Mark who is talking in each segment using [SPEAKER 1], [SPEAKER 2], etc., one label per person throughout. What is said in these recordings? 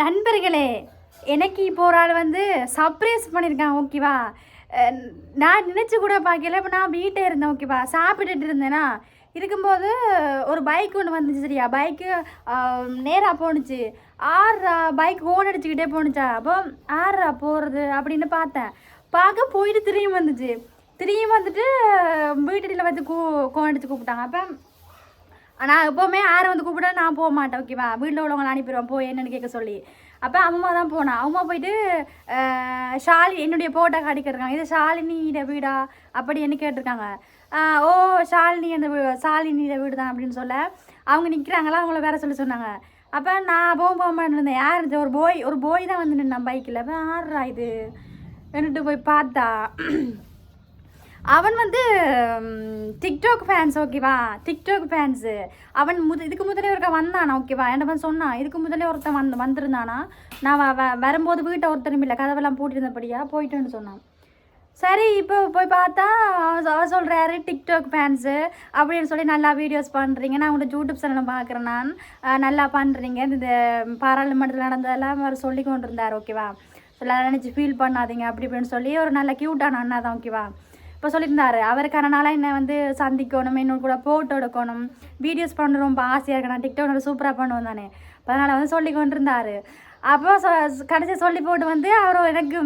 [SPEAKER 1] நண்பர்களே எனக்கு இப்போ ஒரு ஆள் வந்து சர்ப்ரைஸ் பண்ணியிருக்கான் ஓகேவா? நான் நினச்சி கூட பார்க்கல இப்போ நான் வீட்டே இருந்தேன் ஓகேவா? சாப்பிட்டுட்டு இருந்தேனா இருக்கும்போது ஒரு பைக் ஒன்று வந்துச்சு சரியா? பைக்கு நேராக போணுச்சு. ஆறா பைக் ஓன் அடிச்சுக்கிட்டே போணுச்சா? அப்போ ஆறா போகிறது அப்படின்னு பார்த்தேன். பார்க்க போயிட்டு திரும்பி வந்துச்சு. திரும்பி வந்துட்டு வீட்டடியில் வந்து கூ கோன் அடித்து கூப்பிட்டாங்க. அப்போ ஆனால் எப்போவுமே யாரை வந்து கூப்பிட நான் போக மாட்டேன் ஓகேவா வீட்டில் உள்ளவங்களை அனுப்பிடுவேன் போய் என்னன்னு கேட்க சொல்லி. அப்போ அம்மா தான் போனான் அம்மா போயிட்டு ஷாலி என்னுடைய போட்டோ காட்டிக்கிருக்காங்க இது ஷாலினியிட வீடா? அப்படி என்ன கேட்டிருக்காங்க. ஓ ஷாலினி அந்த வீ ஷாலினியிட வீடு தான் அப்படின்னு சொல்ல அவங்க நிற்கிறாங்களா அவங்கள வேற சொல்லி சொன்னாங்க. அப்போ நான் போக போக இருந்தேன். யார் இது? ஒரு போய் ஒரு போய் தான் வந்து நின்னான் பைக்கில் அப்போ யாரா இது? என்னட்டு போய் பார்த்தா அவன் வந்து டிக்டாக் ஃபேன்ஸ் ஓகேவா டிக்டாக் ஃபேன்ஸு அவன் முத இதுக்கு முதலே ஒருக்க வந்தானா ஓகேவா என்ன சொன்னான்? இதுக்கு முதலே ஒருத்தன் வந்து வந்திருந்தானா? நான் வ- வரும்போது வீட்டை ஒருத்தரும் இல்லை கதவெல்லாம் போட்டிருந்தபடியா போயிட்டேன்னு சொன்னான். சரி இப்போ போய் பார்த்தா அவர் சொல்கிறாரு டிக்டாக் ஃபேன்ஸு அப்படின்னு சொல்லி நல்லா வீடியோஸ் பண்ணுறீங்க நான் உங்களோட யூடியூப் சேனலை பார்க்குறேன் நான். நல்லா பண்ணுறீங்க இந்த பாராளுமன்றத்தில் நடந்ததெல்லாம் அவர் சொல்லி கொண்டு இருந்தார் ஓகேவா சொல்ல நினச்சி ஃபீல் பண்ணாதீங்க அப்படி இப்படின்னு சொல்லி ஒரு நல்ல க்யூட்டான அண்ணா தான் ஓகேவா இப்போ சொல்லியிருந்தார் அவருக்கான நாளாக என்னை வந்து சந்திக்கணும் இன்னொரு கூட ஃபோட்டோ எடுக்கணும் வீடியோஸ் பண்ண ரொம்ப ஆசையாக இருக்கு. நான் டிக்டாக் சூப்பராக பண்ணுவோம் தானே. அப்ப அதனால் வந்து சொல்லி கொண்டு இருந்தார் அப்போ சொ கடைசி சொல்லி போட்டு வந்து அவர் எனக்கு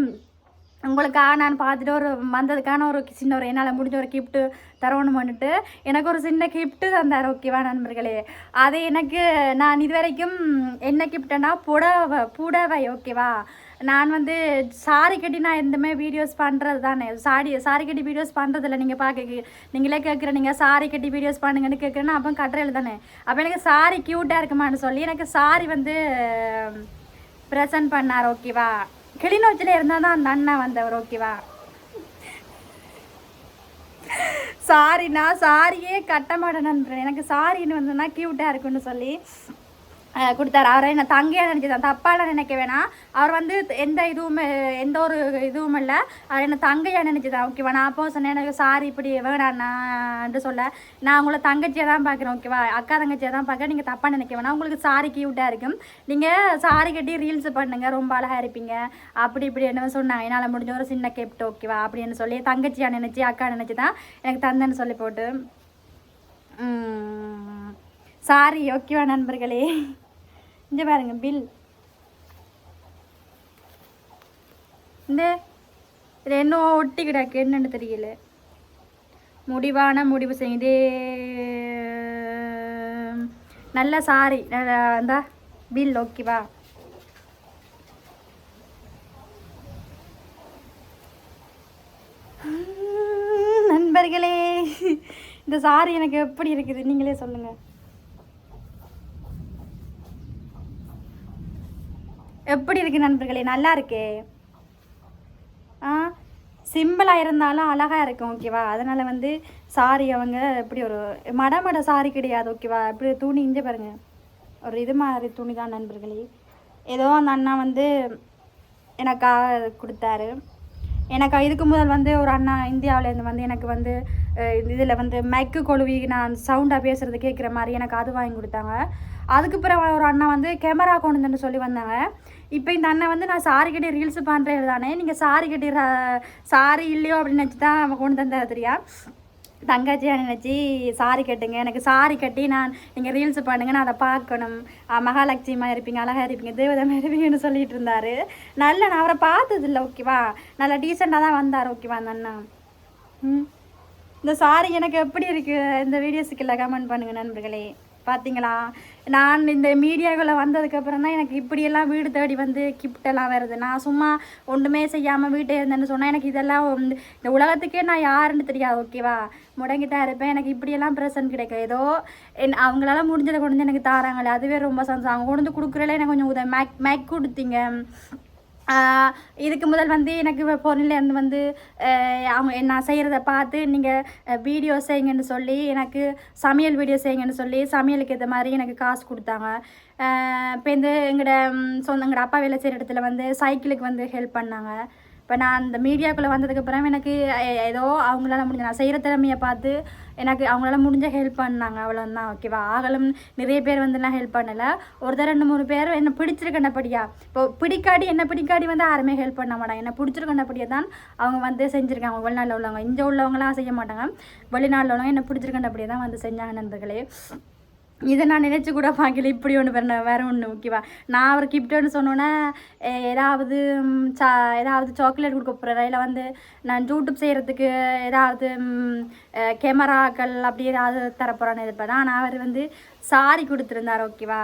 [SPEAKER 1] உங்களுக்காக நான் பார்த்துட்டு ஒரு வந்ததுக்கான ஒரு சின்ன ஒரு என்னால் முடிஞ்ச ஒரு கிஃப்ட்டு தரணும் பண்ணிட்டு எனக்கு ஒரு சின்ன கிஃப்ட்டு தந்தார் ஓகேவா நண்பர்களே. அது எனக்கு நான் இது வரைக்கும் என்ன கிஃப்ட்டுனா புடவை புடவை ஓகேவா நான் வந்து சாரி கட்டி நான் எந்தமே வீடியோஸ் பண்ணுறது தானே? சாரி சாரி கட்டி வீடியோஸ் பண்ணுறதில்ல நீங்கள் பார்க்க நீங்களே கேட்குற நீங்கள் சாரி கட்டி வீடியோஸ் பண்ணுங்கன்னு கேட்குறேன்னா அப்போ கட்டுறையில் தானே? அப்போ எனக்கு சாரி க்யூட்டாக இருக்குமான்னு சொல்லி எனக்கு சாரி வந்து ப்ரெசன்ட் பண்ணார் ஓகேவா கிளிநொச்சியில் இருந்தால் தான் அந்த அண்ணன் வந்தவர் ஓகேவா சாரி நான் சாரியே கட்ட மாட்டேன் எனக்கு சாரின்னு வந்ததுன்னா க்யூட்டாக இருக்குன்னு சொல்லி கொடுத்தாரு. அவரை என்ன தங்கையாக நினச்சிதான். தப்பாலாம் நினைக்க வேணாம். அவர் வந்து எந்த இதுவுமே எந்த ஒரு இதுவும் இல்லை. அவர் என்ன தங்கையாக நினச்சிதான். ஓகேவா நான் அப்போ சொன்னேன் எனக்கு சாரி இப்படி வேணாண்ணான்னு சொல்ல. நான் உங்களை தங்கச்சியாக தான் பார்க்குறேன் ஓகேவா அக்கா தங்கச்சியாக தான் பார்க்குறேன். நீங்கள் தப்பாக நினைக்க வேணாம். உங்களுக்கு சாரி கியூட்டாக இருக்கும். நீங்கள் சாரி கட்டி ரீல்ஸ் பண்ணுங்க. ரொம்ப அழகாக இருப்பீங்க. அப்படி இப்படி என்ன சொன்னாங்க. என்னால் முடிஞ்ச ஒரு சின்ன கெப்ட் ஓகேவா அப்படின்னு சொல்லி தங்கச்சியாக நினச்சி அக்கா நினச்சி தான் எனக்கு தந்தேன்னு சொல்லி போட்டு. சாரி ஓகேவா நண்பர்களே? இந்த பாருங்க பில் இந்த இது என்ன ஒட்டி கிடக்கு என்னன்னு தெரியல. முடிவான முடிவு செய்தே. நல்ல சாரி இந்த பில் ஓகேவா நண்பர்களே இந்த சாரி எனக்கு எப்படி இருக்குது? நீங்களே சொல்லுங்கள் எப்படி இருக்கு நண்பர்களே? நல்லா இருக்கே? ஆ சிம்பிளாக இருந்தாலும் அழகாக இருக்கும் ஓகேவா அதனால் வந்து சாரி அவங்க எப்படி ஒரு மட மட சாரி கிடையாது ஓகேவா இப்படி துணி இங்கே பாருங்கள் ஒரு இது மாதிரி துணி தான் நண்பர்களே. ஏதோ அந்த அண்ணா வந்து எனக்காக கொடுத்தாரு. எனக்கு இதுக்கு முதல் வந்து ஒரு அண்ணா இந்தியாவிலேருந்து வந்து எனக்கு வந்து இதில் வந்து மைக்கு கொழுவி நான் சவுண்டாக பேசுகிறது கேட்குற மாதிரி எனக்கு அது வாங்கி கொடுத்தாங்க. அதுக்கு பிறகு ஒரு அண்ணா வந்து கேமரா கொண்டு சொல்லி வந்தாங்க. இப்போ இந்த அண்ணன் வந்து நான் சாரி கட்டி ரீல்ஸ் பண்ணுறது தானே நீங்கள் சாரி கட்டி சாரி இல்லையோ அப்படின்னு நினச்சி தான் அவன் கொண்டு தந்தார் தெரியா? தங்கச்சியாக நினச்சி சாரி கட்டுங்க. எனக்கு சாரி கட்டி நான் நீங்கள் ரீல்ஸ் பண்ணுங்க. நான் அதை பார்க்கணும். மகாலட்சுமியாக இருப்பீங்க அழகாக இருப்பீங்க தேவதமாக இருப்பீங்கன்னு சொல்லிட்டு இருந்தார். நல்ல நான் அவரை பார்த்ததில்ல ஓகேவா நல்லா டீசெண்டாக தான் வந்தார் ஓகேவா அந்த அண்ணா. ம். இந்த சாரி எனக்கு எப்படி இருக்குது இந்த வீடியோஸுக்கு இல்லை கமெண்ட் பண்ணுங்கள் நண்பர்களே. பார்த்தீங்களா நான் இந்த மீடியாவில் வந்ததுக்கப்புறம் தான் எனக்கு இப்படியெல்லாம் வீடு தேடி வந்து கிஃப்டெல்லாம் வருது. நான் சும்மா ஒன்றுமே செய்யாமல் வீட்டே இருந்தேன்னு சொன்னால் எனக்கு இதெல்லாம் இந்த உலகத்துக்கே நான் யாருன்னு தெரியாது ஓகேவா முடங்கி தான் இருப்பேன். எனக்கு இப்படியெல்லாம் ப்ரெசன்ட் கிடைக்கும் ஏதோ என் அவங்களால முடிஞ்சதை கொண்டு வந்து எனக்கு தாராங்களே. அதுவே ரொம்ப சந்தோஷம். அவங்க கொண்டு வந்து கொடுக்குறதுல எனக்கு கொஞ்சம் உதவி. மேக் மேக் கொடுத்தீங்க. இதுக்கு முதல் வந்து எனக்கு பொருளிலேருந்து வந்து அவங்க நான் செய்கிறத பார்த்து நீங்கள் வீடியோ செய்யுங்கன்னு சொல்லி எனக்கு சமையல் வீடியோ செய்யுங்கன்னு சொல்லி சமையலுக்கு ஏற்ற மாதிரி எனக்கு காசு கொடுத்தாங்க. இப்போ இந்த எங்களோட சொந்த எங்களோட அப்பா வேலை செய்கிற இடத்துல வந்து சைக்கிளுக்கு வந்து ஹெல்ப் பண்ணாங்க. இப்போ நான் அந்த மீடியாக்குள்ளே வந்ததுக்கப்புறம் எனக்கு எ- ஏதோ அவங்களால முடிஞ்ச நான் செய்கிற திறமையை பார்த்து எனக்கு அவங்களால முடிஞ்ச ஹெல்ப் பண்ணாங்க. அவ்வளோதான் ஓகேவா ஆகலும் நிறைய பேர் வந்து நான் ஹெல்ப் பண்ணலை. ஒருத்தர் ரெண்டு மூணு பேர் என்ன பிடிச்சிருக்கண்டபடியா இப்போ பிடிக்காடி என்ன பிடிக்காடி வந்து யாருமே ஹெல்ப் பண்ண மாட்டாங்க. என்ன பிடிச்சிருக்கண்டபடியே தான் அவங்க வந்து செஞ்சுருக்காங்க. வெளிநாட்டில் உள்ளவங்க இங்கே உள்ளவங்களாம் செய்ய மாட்டாங்க. வெளிநாட்டில் உள்ளவங்க என்ன பிடிச்சிருக்கண்டபடியே தான் வந்து செஞ்சாங்க நண்பர்களே. இதை நான் நினச்சி கூட பார்க்கல இப்படி ஒன்று வேற வேறு ஒன்று ஓகேவா நான் அவர் கிஃப்ட்டுன்னு சொன்னோன்னே ஏதாவது சா ஏதாவது சாக்லேட் கொடுக்க போகிறேன் இல்லை வந்து நான் யூடியூப் செய்கிறதுக்கு ஏதாவது கேமராக்கள் அப்படி ஏதாவது தரப்போகிறான்னு எதிர்ப்பேன் ஆனால் அவர் வந்து சாரி கொடுத்துருந்தார் ஓகேவா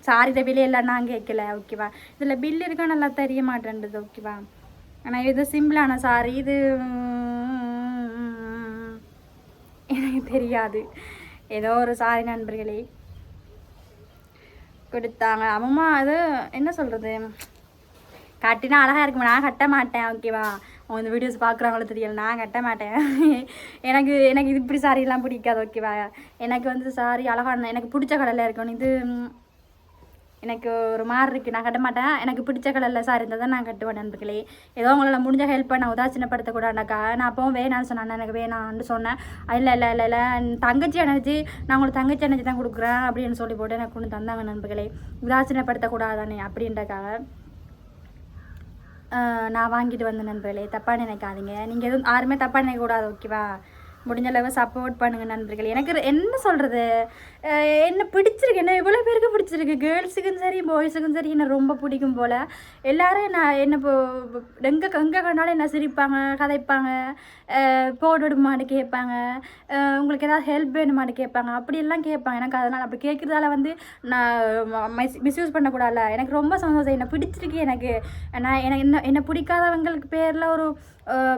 [SPEAKER 1] சாரியில் இல்லை நான் கேட்கல ஓகேவா இதில் பில் இருக்கா நல்லா தெரிய மாட்டேன்றது ஓகேவா ஆனால் இது சிம்பிளான சாரி இது எனக்கு தெரியாது ஏதோ ஒரு சாரி நண்பர்களே கொடுத்தாங்க. அம்மா அது என்ன சொல்கிறது கட்டினா அழகாக இருக்குமா? நான் கட்ட மாட்டேன் ஓகேவா? அவங்க இந்த வீடியோஸ் பார்க்குறவங்கள தெரியல நான் கட்ட மாட்டேன். எனக்கு எனக்கு இது இப்படி சாரியெல்லாம் பிடிக்காது ஓகேவா? எனக்கு வந்து சாரி அழகான எனக்கு பிடிச்ச கடலில் இருக்கணும். இது எனக்கு ஒரு மாதிரி இருக்குது நான் கட்ட மாட்டேன். எனக்கு பிடிச்ச கலரில் சாரி இருந்தால் தான் நான் கட்டுவேன் நண்பர்களே. ஏதோ உங்களால் முடிஞ்ச ஹெல்ப் பண்ண உதாசீனப்படுத்தக்கூடாதுனாக்கா நான் அப்பவும் வேணாம்னு சொன்னேன். எனக்கு வேணாம்னு சொன்னேன். இல்லை இல்லை இல்லை இல்லை. தங்கச்சி எனர்ஜி நான் உங்களுக்கு தங்கச்சி எனர்ஜி தான் கொடுக்குறேன் அப்படின்னு சொல்லி போட்டு எனக்கு ஒன்று தந்தாங்க நண்பர்களே. உதாசீனப்படுத்தக்கூடாதானே அப்படின்றக்காக. நான் வாங்கிட்டு வந்த நண்பர்களே. தப்பாக நினைக்காதீங்க. நீங்கள் எதுவும் யாருமே தப்பாக நினைக்கக்கூடாது ஓகேவா முடிஞ்சளவு சப்போர்ட் பண்ணுங்க நண்பர்கள். எனக்கு என்ன சொல்கிறது என்ன பிடிச்சிருக்கு என்ன இவ்வளோ பேருக்கு பிடிச்சிருக்கு? கேர்ள்ஸுக்கும் சரி பாய்ஸுக்கும் சரி என்ன ரொம்ப பிடிக்கும் போல். எல்லோரும் நான் என்ன இப்போ எங்கே எங்கே கண்டாலும் என்ன சிரிப்பாங்க கதைப்பாங்க போட்டு விடுமான்னு கேட்பாங்க. உங்களுக்கு ஏதாவது ஹெல்ப் வேணுமான்னு கேட்பாங்க. அப்படியெல்லாம் கேட்பாங்க. எனக்கு அதனால் அப்படி கேட்குறதால வந்து நான் மிஸ்யூஸ் பண்ணக்கூடாதுல எனக்கு ரொம்ப சந்தோஷம். என்னை பிடிச்சிருக்கு எனக்கு. நான் எனக்கு என்ன என்னை பிடிக்காதவங்களுக்கு பேரில் ஒரு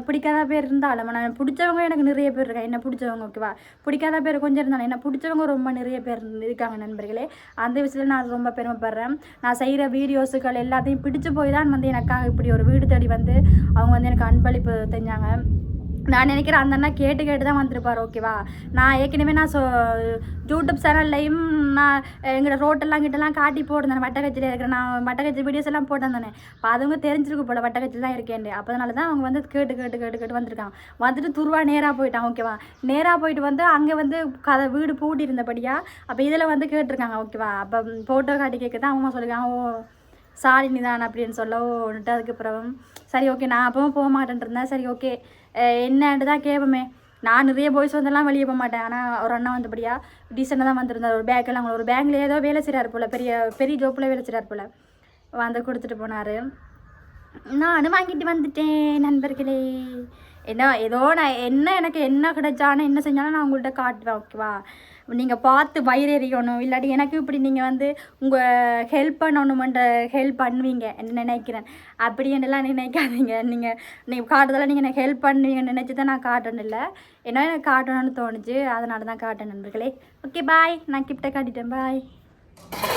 [SPEAKER 1] பிடிக்காத பேர் இருந்தாலும் நான் பிடிச்சவங்க எனக்கு நிறைய பேர் இருக்காங்க என்ன பிடிச்சவங்க ஓகேவா? பிடிக்காத பேர் கொஞ்சம் இருந்தாலும் என்ன பிடிச்சவங்க ரொம்ப நிறைய பேர் இருக்காங்க நண்பர்களே. அந்த விஷயத்தில் நான் ரொம்ப பெருமைப்படுறேன். நான் செய்கிற வீடியோஸுகள் எல்லாத்தையும் பிடிச்சு போய் தான் வந்து எனக்காக இப்படி ஒரு வீடு தேடி வந்து அவங்க வந்து எனக்கு அன்பளிப்பு தெரிஞ்சாங்க. நான் நினைக்கிறேன் அந்த அண்ணா கேட்டு கேட்டு தான் வந்திருப்பார் ஓகேவா நான் ஏற்கனவே நான் சொ யூடியூப் சேனல்லையும் நான் எங்களோட ரோட்டெல்லாம் கிட்டலாம் காட்டி போட்டிருந்தேன் வட்டக்கச்சியில் இருக்கிறேன் நான் வட்டக்கச்சி வீடியோஸ் எல்லாம் போட்டிருந்தேன். இப்போ அதுவங்க தெரிஞ்சிருக்கு போல வட்டக்கச்சியில் தான் இருக்கேன் அதனால தான் அவங்க வந்து கேட்டு கேட்டு கேட்டு கேட்டு வந்திருக்காங்க. வந்துட்டு துருவா நேராக போயிட்டான் ஓகேவா நேராக போயிட்டு வந்து அங்கே வந்து கதை வீடு பூட்டி இருந்தபடியா அப்போ இதில் வந்து கேட்டிருக்காங்க ஓகேவா அப்போ ஃபோட்டோ காட்டி கேட்க தான் அவங்க சொல்லியிருக்காங்க ஓ சாரி நிதான் அப்படின்னு சொல்லவுன்ட்டு அதுக்கப்புறம் சரி ஓகே நான் அப்பவும் போக மாட்டேன் இருந்தேன் சரி ஓகே என்னன்ட்டு தான் கேட்போமே. நான் நிறைய பாய்ஸ் வந்தெல்லாம் வெளியே போக மாட்டேன். ஆனால் ஒரு அண்ணா வந்தபடியா டீசெண்டாக தான் வந்திருந்தார். ஒரு பேக்கில் அவங்கள ஒரு பேங்க்ல ஏதோ வேலை செய்கிறார் போல். பெரிய பெரிய ஜோப்பில் வேலை செய்கிறார் போல். வந்து கொடுத்துட்டு போனார். நானும் வாங்கிட்டு வந்துட்டேன் நண்பர்களே. என்ன ஏதோ நான் என்ன எனக்கு என்ன கிடைச்சாலும் என்ன செஞ்சாலும் நான் உங்கள்கிட்ட காட்டுவேன் ஓகேவா நீங்கள் பார்த்து வயிறறியணும். இல்லாட்டி எனக்கு இப்படி நீங்கள் வந்து உங்கள் ஹெல்ப் பண்ணணுமென்ற ஹெல்ப் பண்ணுவீங்க. என்ன நினைக்கிறேன். அப்படின்னுலாம் நினைக்காதீங்க. நீங்கள் நீங்கள் காட்டுறதெல்லாம் நீங்கள் எனக்கு ஹெல்ப் பண்ணுவீங்கன்னு நினச்சி தான் நான் காட்டணும் இல்லை. ஏன்னா எனக்கு காட்டணும்னு தோணுச்சு. அதனால தான் காட்டேன் நண்பர்களே. ஓகே பாய் நான் கிஃப்ட்டை காட்டிட்டேன். பாய்